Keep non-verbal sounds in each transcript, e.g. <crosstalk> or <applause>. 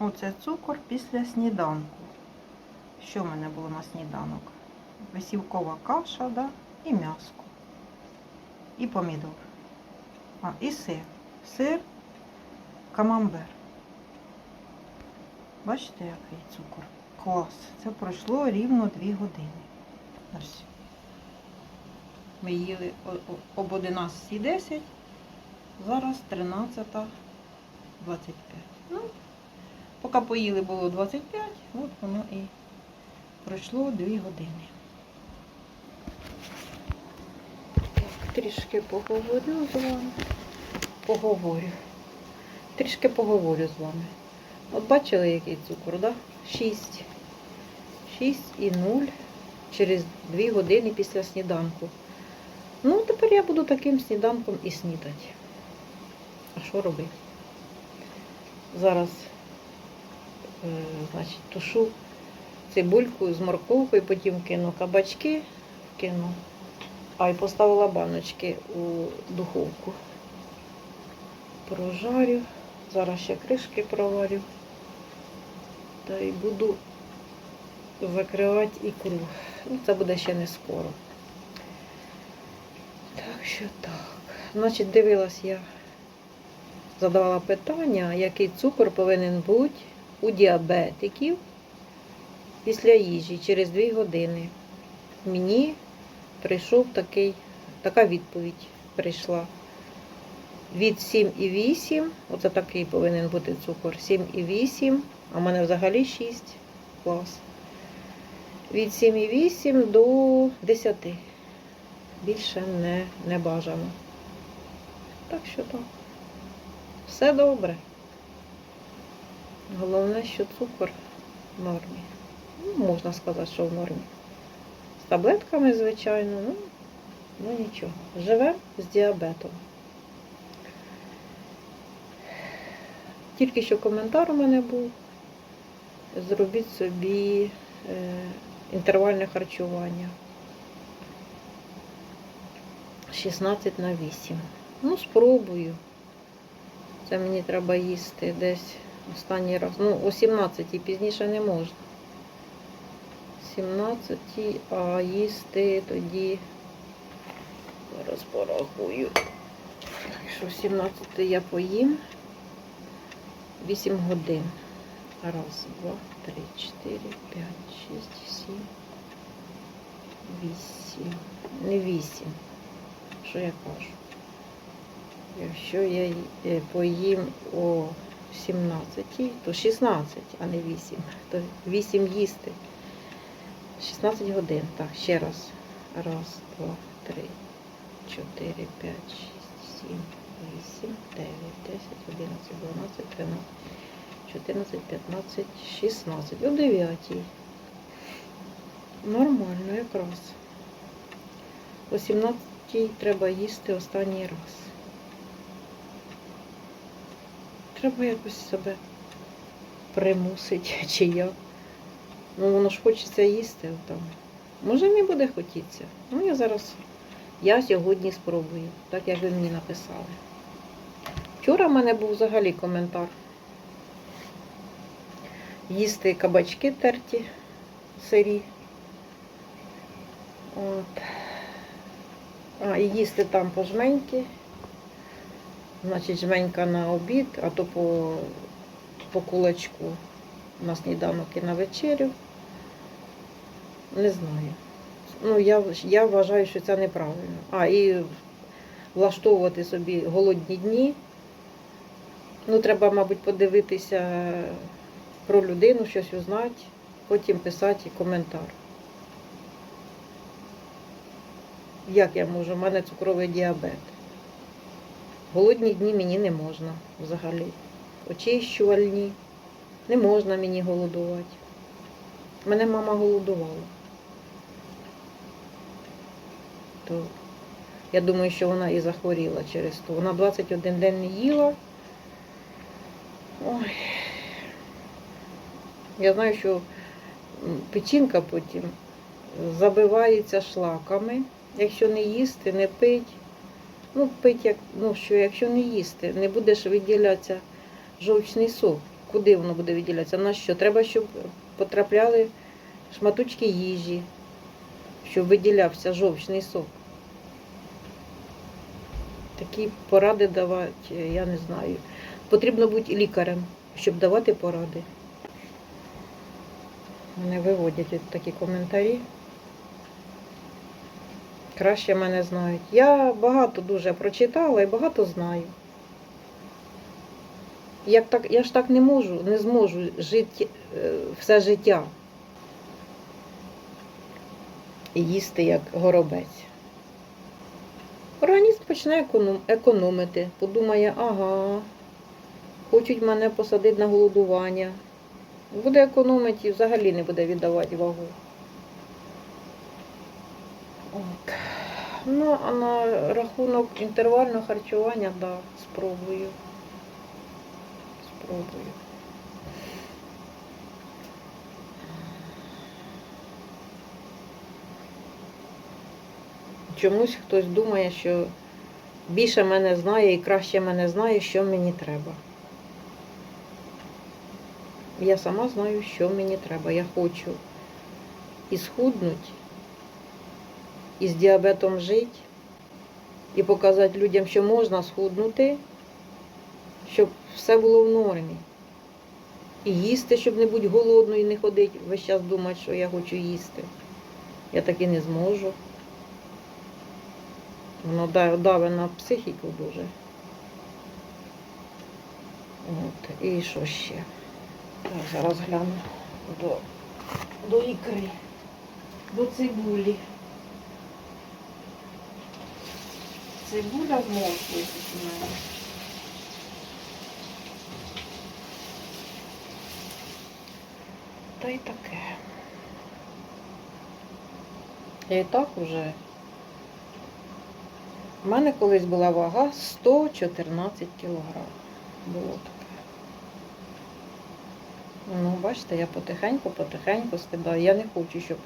Оце цукор після сніданку. Що в мене було на сніданок? Висівкова каша, да? і м'яско. І помідор. А, і сир. Сир, камамбер. Бачите, який цукор? Клас. Це пройшло рівно 2 години. Ось. Ми їли об 11.10, зараз 13.25. Ну, поки поїли було 25, от воно і пройшло 2 години. Так, трішки поговорю з вами. Поговорю. Трішки поговорю з вами. От бачили, який цукор, да? 6. 6 і 0 через 2 години після сніданку. Ну, тепер я буду таким сніданком і снідати. А що робити? Зараз, значить, тушу цибульку з морковкою, потім кину кабачки, кину. А й поставила баночки у духовку. Прожарю. Зараз ще кришки проварю. Та й буду закривати ікру. Ну, це буде ще не скоро. Так що так. Значить, дивилась я, задавала питання, який цукор повинен бути у діабетиків після їжі через 2 години. Мені прийшов такий, така відповідь прийшла. Від 7,8, оце такий повинен бути цукор, 7,8, а в мене взагалі 6 клас. Від 7,8 до 10. Більше не, не бажано. Так що так. Все добре. Головне, що цукор в нормі. Ну, можна сказати, що в нормі. З таблетками, звичайно, ну, ну нічого. Живемо з діабетом. Тільки що коментар у мене був. Зробіть собі е, інтервальне харчування. 16 на 8. Ну, спробую. Це мені треба їсти десь останній раз. Ну, о 17 пізніше не можна. 17, а їсти тоді. Зараз порахую. Якщо 17 я поїм 8 годин. Раз, два, три, чотири, п'ять, шість, сім, вісім. Не вісім. Що я кажу? Якщо я е, поїм о 17, то 16, а не 8. То 8 їсти. 16 годин. Так, ще раз. Раз, два, три, чотири, п'ять, шість, сім, вісім, дев'ять, десять, одинадцять, дванадцять, тринадцять, чотирнадцять, п'ятнадцять, шістнадцять. О 9. Нормально якраз. О 17 треба їсти останній раз. Треба якось себе примусити, <laughs> чи як. Ну, воно ж хочеться їсти там. Може не буде хотітися. Ну, я зараз, я сьогодні спробую, так як ви мені написали. Вчора в мене був взагалі коментар. Їсти кабачки терті, сирі. От. А, і їсти там по жменьки. Значить, жменька на обід, а то по, по кулачку на сніданок і на вечерю. Не знаю. Ну, я, я вважаю, що це неправильно. А, і влаштовувати собі голодні дні. Ну, треба, мабуть, подивитися про людину, щось узнати, потім писати коментар. Як я можу? У мене цукровий діабет. Голодні дні мені не можна взагалі. Очищувальні. Не можна мені голодувати. Мене мама голодувала. То я думаю, що вона і захворіла через то. Вона 21 день не їла. Ой. Я знаю, що печінка потім забивається шлаками, якщо не їсти, не пить. Ну, пить, як, ну, що якщо не їсти, не будеш виділятися жовчний сок. Куди воно буде виділятися? На що? Треба, щоб потрапляли шматочки їжі, щоб виділявся жовчний сок. Такі поради давати, я не знаю. Потрібно бути лікарем, щоб давати поради. Мене виводять такі коментарі. Краще мене знають. Я багато дуже прочитала і багато знаю. Як так, я ж так не можу, не зможу жити е, все життя і їсти як горобець. Організм почне економити, подумає, ага, хочуть мене посадити на голодування. Буде економити і взагалі не буде віддавати вагу. От. Ну, а на рахунок інтервального харчування, да, спробую. Спробую. Чомусь хтось думає, що більше мене знає і краще мене знає, що мені треба. Я сама знаю, що мені треба. Я хочу і схуднути, і з діабетом жити, і показати людям, що можна схуднути, щоб все було в нормі. І їсти, щоб не бути голодною і не ходити весь час думати, що я хочу їсти. Я так і не зможу. Воно да- давить на психіку дуже. От. І що ще? Так, зараз гляну до, до ікри, до цибулі. Цибуля морквою тут у мене. Та й таке. Я і так уже. У мене колись була вага 114 кілограм. Було таке. Ну, бачите, я потихеньку, потихеньку скидаю. Я не хочу, щоб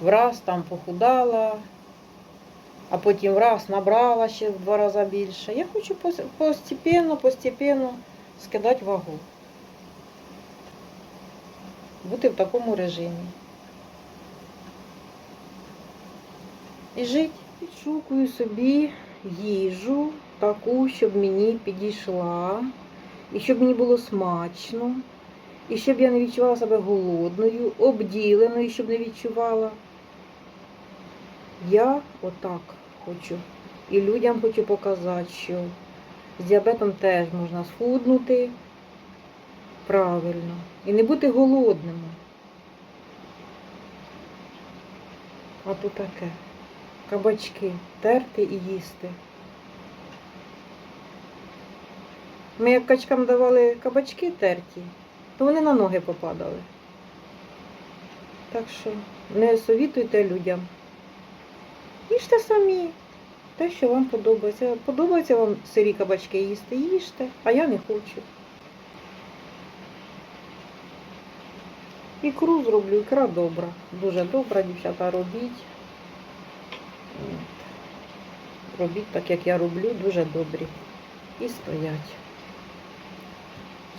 враз там похудала, а потім враз набрала ще в два рази більше. Я хочу постепенно, постепенно скидати вагу. Бути в такому режимі. І жити. Підшукую собі їжу таку, щоб мені підійшла, і щоб мені було смачно, і щоб я не відчувала себе голодною, обділеною, щоб не відчувала. Я отак хочу. І людям хочу показати, що з діабетом теж можна схуднути правильно і не бути голодним. А тут таке. Кабачки терти і їсти. Ми як качкам давали кабачки терті, то вони на ноги попадали. Так що не совітуйте людям. Їжте самі. Те, що вам подобається. Подобається вам сирі кабачки їсти, їжте, а я не хочу. Ікру зроблю, ікра добра. Дуже добра, дівчата, робіть. Робіть так, як я роблю, дуже добрі. І стоять.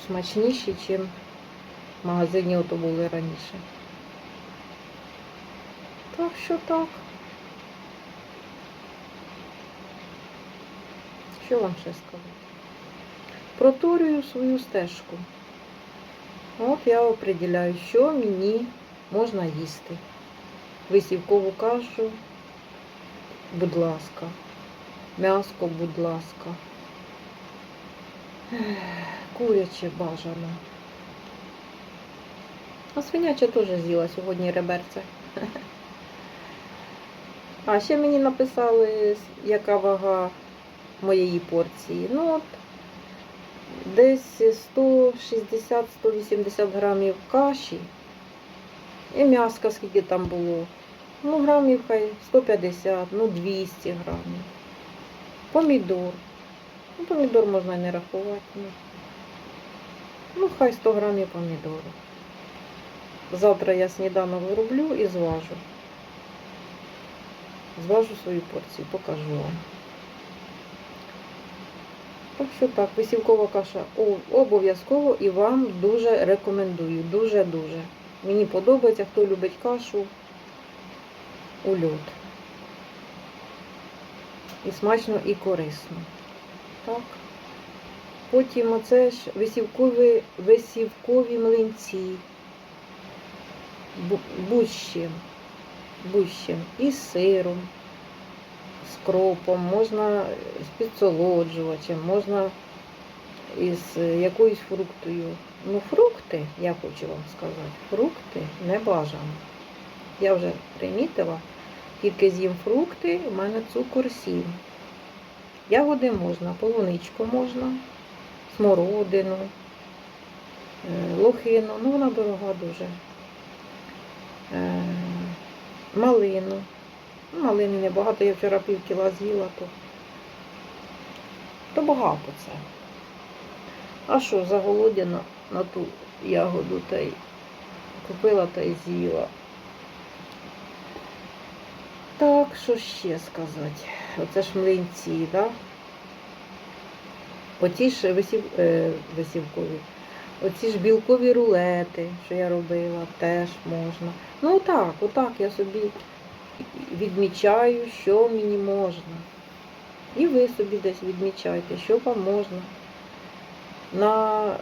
Смачніші, ніж в магазині ото були раніше. Так що так. Що вам ще сказати? Проторюю свою стежку. От я определяю, що мені можна їсти. Висівкову кашу, будь ласка. М'яско, будь ласка. Куряче бажано. А свиняче теж з'їла сьогодні реберце. <laughs> А ще мені написали, яка вага моєї порції. Ну от, десь 160-180 грамів каші і м'яска, скільки там було. Ну, грамів хай 150, ну 200 грамів. Помідор. Ну, помідор можна не рахувати. Ну, ну хай 100 грамів помідору. Завтра я сніданок зроблю і зважу. Зважу свою порцію, покажу вам. Так що так, висівкова каша обов'язково і вам дуже рекомендую. Дуже-дуже. Мені подобається, хто любить кашу у льот. І смачно, і корисно. Так. Потім оце ж висівкові, висівкові млинці. Бу- Будь-чим. Будь-чим. І сиром, з кропом, можна з підсолоджувачем, можна із якоюсь фруктою. Ну, фрукти, я хочу вам сказати, фрукти не бажано. Я вже примітила, тільки з'їм фрукти, у мене цукор 7. Ягоди можна, полуничку можна, смородину, е, лохину, ну вона дорога дуже. Е, Малину. Ну, Малини небагато, я вчора пів кіла з'їла, то, то багато це. А що, заголодяна на ту ягоду та й купила та й з'їла. Так, що ще сказати? Оце ж млинці, да? Оці ж висів, е, висівкові. Оці ж білкові рулети, що я робила, теж можна. Ну отак, отак я собі відмічаю, що мені можна. І ви собі десь відмічайте, що вам можна. На,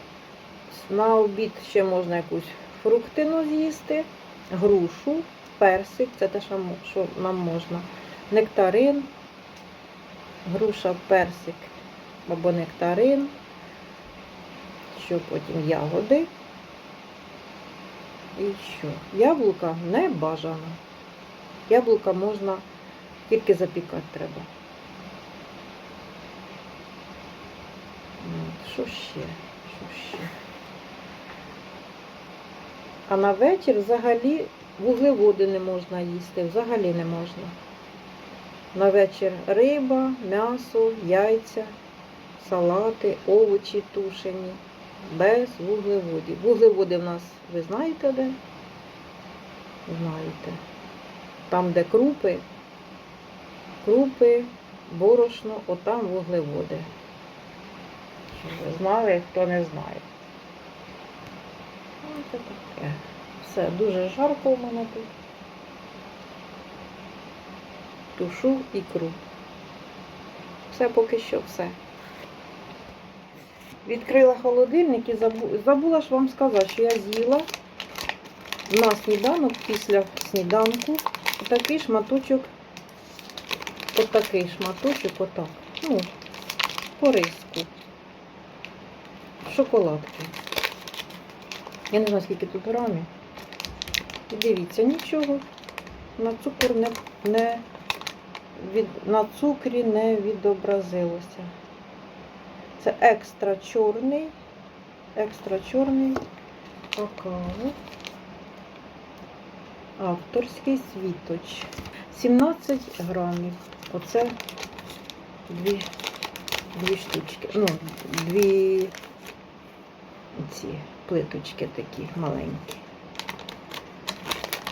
на обід ще можна якусь фруктину з'їсти, грушу, персик, це те, що нам можна. Нектарин, груша, персик або нектарин, що потім ягоди. І що? Яблука не бажано. Яблука можна тільки запікати треба. Що ще? Що ще? А на вечір взагалі вуглеводи не можна їсти, взагалі не можна. На вечір риба, м'ясо, яйця, салати, овочі тушені, без вуглеводів. Вуглеводи в нас, ви знаєте де? Знаєте. Там, де крупи, крупи, борошно, отам вуглеводи. Щоб ви знали, хто не знає. Ну, це таке. Все, дуже жарко у мене тут. Тушу ікру. Все поки що все. Відкрила холодильник і забу- забула ж вам сказати, що я з'їла на сніданок після сніданку отакий шматочок, отакий шматочок, отак. Ну, поризку. Шоколадки. Я не знаю, скільки тут грамів. І дивіться, нічого на цукор не, не від, на цукрі не відобразилося. Це екстра чорний, екстра чорний какао. Авторський світоч. 17 грамів. Оце дві, дві штучки. Ну, дві ці плиточки такі маленькі.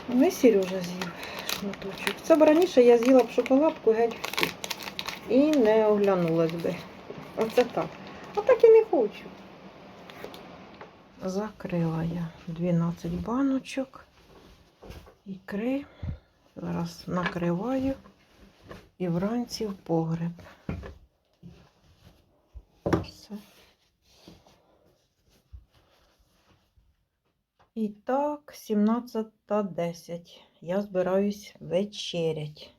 Ну Сережа з'їв шматочок. Це б раніше я з'їла б шоколадку геть всю. І не оглянулась би. Оце так. А так і не хочу. Закрила я 12 баночок ікри. Зараз накриваю і вранці в погреб. Все. І так, 17.10. Я збираюсь вечерять.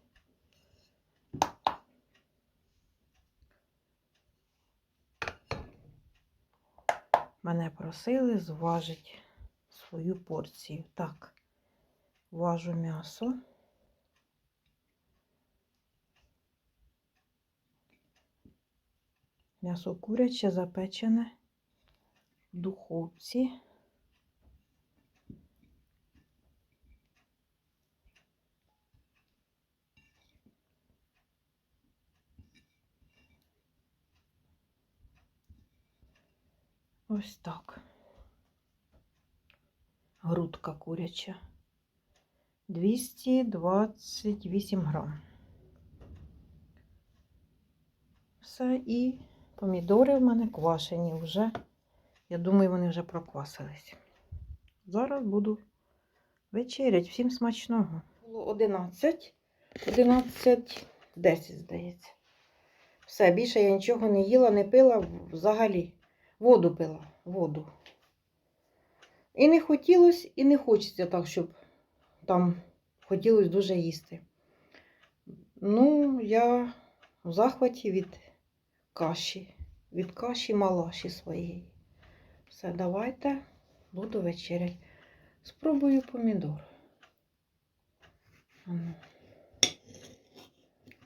Мене просили зважити свою порцію. Так, важу м'ясо. М'ясо куряче запечене в духовці. Ось так. Грудка куряча. 228 грам. Все і Помідори в мене квашені вже. Я думаю, вони вже проквасились. Зараз буду вечерять. Всім смачного. Було 11. 11, 10, здається. Все, більше я нічого не їла, не пила взагалі. Воду пила, воду. І не хотілося, і не хочеться так, щоб там хотілося дуже їсти. Ну, я в захваті від каші, від каші малаші своєї. Все, давайте буду вечерять. Спробую помідор.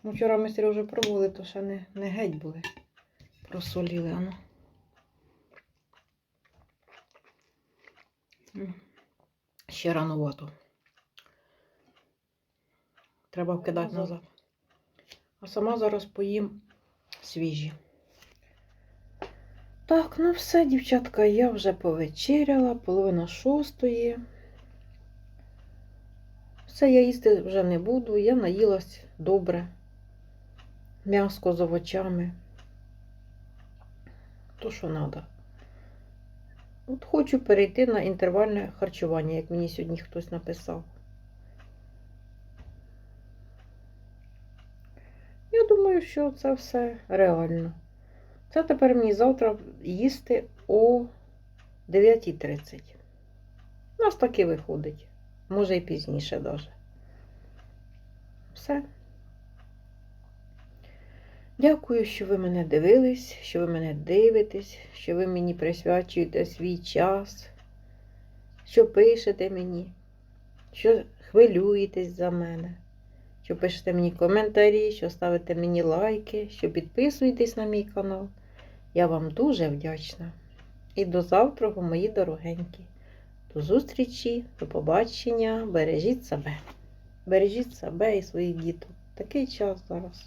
Ну, вчора ми Сережу пробували, то ще не, не геть були. Просоліли, ану. Ще ранувато. Треба вкидати назад. А сама зараз поїм свіжі. Так, ну все, дівчатка, я вже повечеряла, половина шостої. Все, я їсти вже не буду. Я наїлась добре. М'яско з овочами. То, що треба. От хочу перейти на інтервальне харчування, як мені сьогодні хтось написав. Я думаю, що це все реально. Це тепер мені завтра їсти о 9.30. У нас таки виходить. Може і пізніше навіть. Все. Дякую, що ви мене дивились, що ви мене дивитесь, що ви мені присвячуєте свій час, що пишете мені, що хвилюєтесь за мене, що пишете мені коментарі, що ставите мені лайки, що підписуєтесь на мій канал. Я вам дуже вдячна. І до завтра, мої дорогенькі. До зустрічі, до побачення. Бережіть себе. Бережіть себе і своїх діток. Такий час зараз.